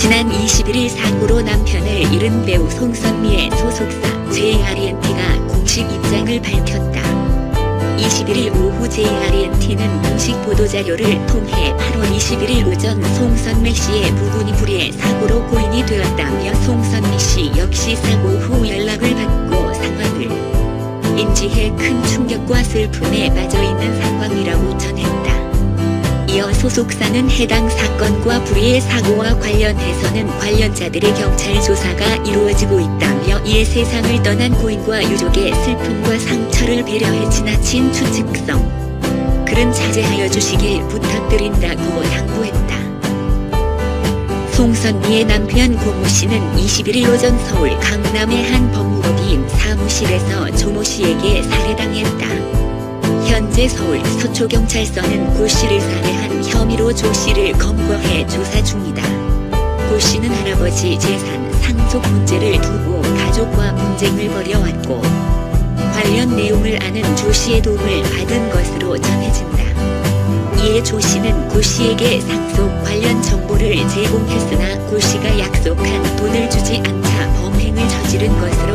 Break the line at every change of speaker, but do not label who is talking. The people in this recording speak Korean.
지난 21일 사고로 남편을 잃은 배우 송선미의 소속사 JRNT가 공식 입장을 밝혔다. 21일 오후 JRNT는 공식 보도자료를 통해 8월 21일 오전 송선미 씨의 부군이 불의의 사고로 고인이 되었다며 송선미 씨 역시 사고 후 연락을 받고 상황을 인지해 큰 충격과 슬픔에 빠져 있는. 이어 소속사는 해당 사건과 불의의 사고와 관련해서는 관련자들의 경찰 조사가 이루어지고 있다며 이에 세상을 떠난 고인과 유족의 슬픔과 상처를 배려해 지나친 추측성 글은 자제하여 주시길 부탁드린다고 당부했다. 송선미의 남편 고모 씨는 21일 오전 서울 강남의 한 법무법인 사무실에서 조모 씨에게 살해당했다. 어제 서울 서초경찰서는 고 씨를 살해한 혐의로 조 씨를 검거해 조사 중이다. 고 씨는 할아버지 재산 상속 문제를 두고 가족과 분쟁을 벌여왔고 관련 내용을 아는 조 씨의 도움을 받은 것으로 전해진다. 이에 조 씨는 고 씨에게 상속 관련 정보를 제공했으나 고 씨가 약속한 돈을 주지 않자 범행을 저지른 것으로